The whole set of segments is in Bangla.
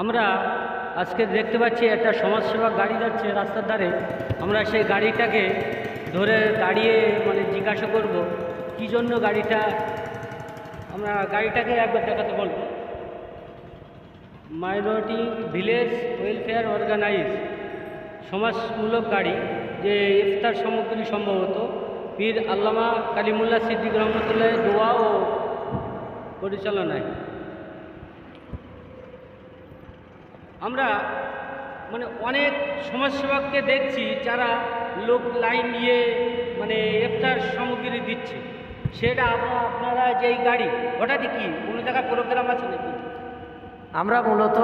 আমরা আজকে দেখতে পাচ্ছি একটা সমাজসেবা গাড়ি যাচ্ছে রাস্তার ধারে। আমরা সেই গাড়িটাকে ধরে দাঁড়িয়ে মানে জিজ্ঞাসা করব, কী জন্য গাড়িটা আমরা গাড়িটাকে একবার দেখাতে বলব। মাইনরিটি ভিলেজ ওয়েলফেয়ার অর্গানাইজ সমাজমূলক গাড়ি, যে ইফতার সামগ্রী সম্ভবত, পীর আল্লামা কালিমুল্লাহ সিদ্দিক রহমতুল্লাহ দোয়া ও পরিচালনায়। আমরা মানে অনেক সমাজসেবককে দেখছি যারা লোক লাইন নিয়ে মানে ইফতার সামগ্রী দিচ্ছে। সেটা আপনারা যেই গাড়ি হঠাৎই কি কোনো জায়গায় প্রোগ্রাম আছে নাকি? আমরা মূলত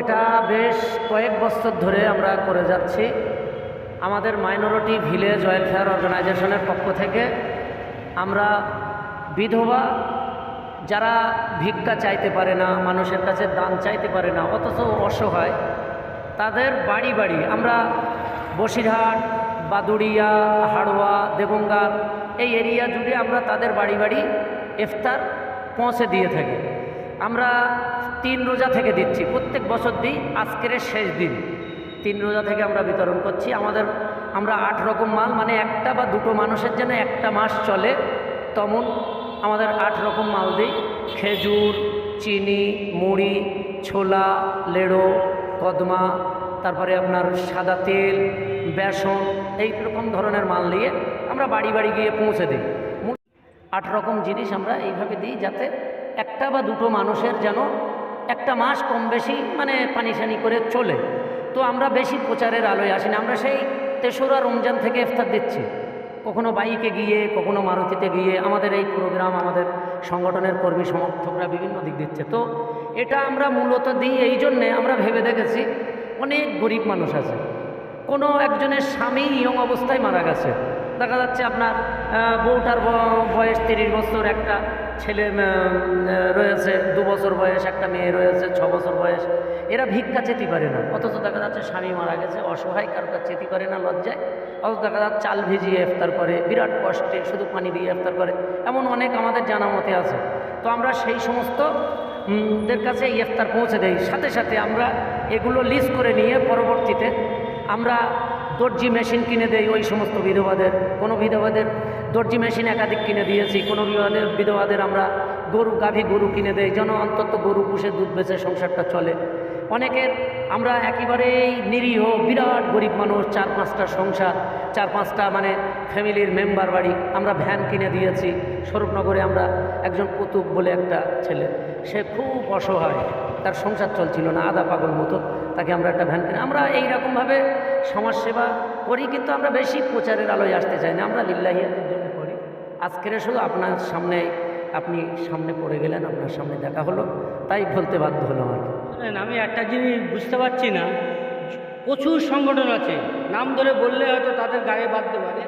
এটা বেশ কয়েক বছর ধরে আমরা করে যাচ্ছি। আমাদের মাইনরিটি ভিলেজ ওয়েলফেয়ার অর্গানাইজেশনের পক্ষ থেকে আমরা বিধবা যারা ভিক্ষা চাইতে পারে না, মানুষের কাছে দান চাইতে পারে না, অথচ অসহায়, তাদের বাড়ি বাড়ি আমরা বসিরহাট, বাদুড়িয়া, হাড়োয়া, দেবঙ্গার এই এরিয়া জুড়ে আমরা তাদের বাড়ি বাড়ি ইফতার পৌঁছে দিয়ে থাকি। আমরা তিন রোজা থেকে দিচ্ছি, প্রত্যেক বছর দিই, আজকের শেষ দিন। তিন রোজা থেকে আমরা বিতরণ করছি, আমাদের, আমরা আট রকম মাল মানে একটা বা দুটো মানুষের জন্য একটা মাস চলে তেমন আমাদের আট রকম মাল দিই। খেজুর, চিনি, মুড়ি, ছোলা, লেড়ো, কদমা, তারপরে আপনার সাদা তেল, বেসন, এই রকম ধরনের মাল দিয়ে আমরা বাড়ি বাড়ি গিয়ে পৌঁছে দিই। আট রকম জিনিস আমরা এইভাবে দিই যাতে একটা বা দুটো মানুষের যেন একটা মাস কম বেশি মানে পানিশানি করে চলে। তো আমরা বেশি প্রচারের আলোয় আসি না আমরা সেই তেসরা রমজান থেকে ইফতার দিচ্ছি। কখনো বাইকে গিয়ে, কখনো মারুতিতে গিয়ে, আমাদের এই প্রোগ্রাম আমাদের সংগঠনের কর্মী সমর্থকরা বিভিন্ন দিক দিচ্ছে। তো এটা আমরা মূলত দিই এই জন্যে, আমরা ভেবে দেখেছি অনেক গরিব মানুষ আছে। কোনো একজনের স্বামী ইয়ং অবস্থায় মারা গেছে। দেখা যাচ্ছে আপনার বউটার বয়স তিরিশ বছর, একটা ছেলে রয়েছে দু বছর বয়স, একটা মেয়ে রয়েছে ছ বছর বয়স। এরা ভিক্ষা চেতে পারে না, অথচ দেখা যাচ্ছে স্বামী মারা গেছে, অসহায়, কারও কাছে চেতে পারে না লজ্জায়। অথচ দেখা যাচ্ছে চাল ভিজিয়ে ইফতার করে, বিরাট কষ্টে শুধু পানি দিয়ে ইফতার করে, এমন অনেক আমাদের জানা মতে আছে। তো আমরা সেই সমস্ত দের কাছে ইফতার পৌঁছে দেই। সাথে সাথে আমরা এগুলো লিস্ট করে নিয়ে পরবর্তীতে আমরা দর্জি মেশিন কিনে দেয় ওই সমস্ত বিধবাদের। কোনো বিধবাদের দর্জি মেশিন একাধিক কিনে দিয়েছি, কোনো বিধবাদের বিধবাদের আমরা গরু, গাভী গরু কিনে দেয় যেন অন্তত গরু পুষে, দুধ বেচে সংসারটা চলে। অনেকের আমরা একেবারেই নিরীহ, বিরাট গরিব মানুষ, চার পাঁচটা সংসার, চার পাঁচটা মানে ফ্যামিলির মেম্বার বাড়ি। আমরা ভ্যান কিনে দিয়েছি। স্বরূপনগরে আমরা একজন কুতুব বলে একটা ছেলে। সে খুব অসহায়। তার সংসার চলছিল না আদা পাগল মতো। তাকে আমরা একটা ভ্যান কিনে আমরা এইরকমভাবে সমাজসেবা করি, কিন্তু আমরা বেশি প্রচারের আলোয় আসতে চাই না। আমরা লিল্লাহিয়াতের জন্য করি। আজকের শুধু আপনার সামনে, আপনি সামনে পড়ে গেলেন, আপনার সামনে দেখা হলো। তাই বলতে বাধ্য হলো শোনেন, আমি একটা জিনিস বুঝতে পারছি না। প্রচুর সংগঠন আছে, নাম ধরে বললে হয়তো তাদের গায়ে বাঁধতে পারে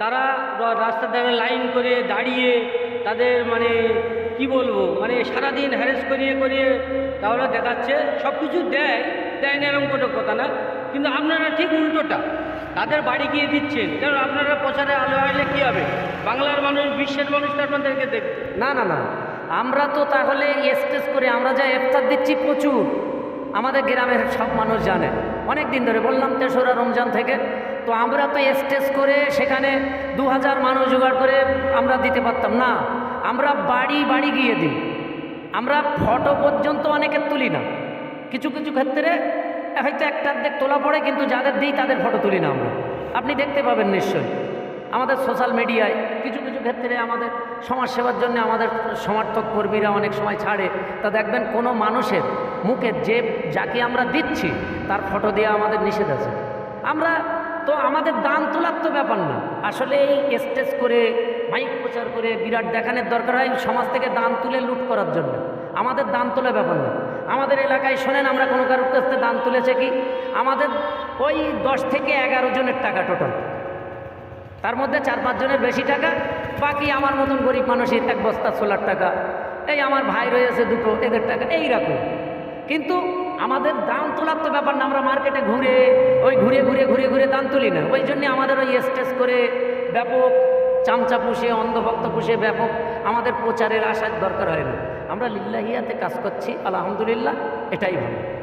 তারা রাস্তার ধারে লাইন করে দাঁড়িয়ে তাদের মানে কি বলব মানে সারাদিন হ্যারেস করিয়ে করিয়ে তাহলে দেখাচ্ছে সব কিছু দেয়। দেয় না, এরকম কোনো কথা না। কিন্তু আপনারা ঠিক উল্টোটা, তাদের বাড়ি গিয়ে দিচ্ছেন। কারণ আপনারা প্রচারে আলো আসলে কী হবে? বাংলার মানুষ, বিশ্বের মানুষ তো আপনাদেরকে দেখবে না না না আমরা তো তাহলে স্টেজ করে আমরা যা এফতার দিচ্ছি প্রচুর। আমাদের গ্রামের সব মানুষ জানে। অনেক দিন ধরে বললাম তেসরা রমজান থেকে। তো আমরা তো স্টেজ করে সেখানে দু হাজার মানুষ জোগাড় করে আমরা দিতে পারতাম। না, আমরা বাড়ি বাড়ি গিয়ে দিই। আমরা ফটো পর্যন্ত অনেকের তুলি না। কিছু কিছু ক্ষেত্রে হয়তো একটা অর্ধেক তোলা পড়ে, কিন্তু যাদের দিই তাদের ফটো তুলি না আমরা। আপনি দেখতে পাবেন নিশ্চয়ই। আমাদের সোশ্যাল মিডিয়ায় কিছু কিছু ক্ষেত্রে আমাদের সমাজসেবার জন্য আমাদের সমর্থক কর্মীরা অনেক সময় ছাড়ে। তা দেখবেন কোনো মানুষের মুখে যে যাকে আমরা দিচ্ছি, তার ফটো দেওয়া আমাদের নিষেধ আছে। আমরা তো আমাদের দান তোলার তো ব্যাপার না। আসলে এই স্টেজ করে মাইক প্রচার করে বিরাট দেখানোর দরকার হয় সমাজ থেকে দান তুলে লুট করার জন্য। আমাদের দান তোলা ব্যাপার না। আমাদের এলাকায় শোনেন, আমরা কোনো কারোর কাছ দান তুলেছে কি? আমাদের ওই দশ থেকে এগারো জনের টাকা টোটাল তার মধ্যে চার পাঁচজনের বেশি টাকা, বাকি আমার মতন গরিব মানুষের এক বস্তা সোলার টাকা, এই আমার ভাই রয়েছে দুটো, এদের টাকা এই রকম কিন্তু আমাদের দাম তোলার তো ব্যাপার না, আমরা মার্কেটে ঘুরে, ওই ঘুরে ঘুরে ঘুরে ঘুরে দাম তুলি না। ওই জন্যে আমাদের ওই স্টেজ করে ব্যাপক চামচা পুষে, অন্ধভক্ত পুষে ব্যাপক আমাদের প্রচারের আসার দরকার হয় না। আমরা লিল্লাহিয়াতে কাজ করছি আলহামদুলিল্লাহ এটাই ভালো।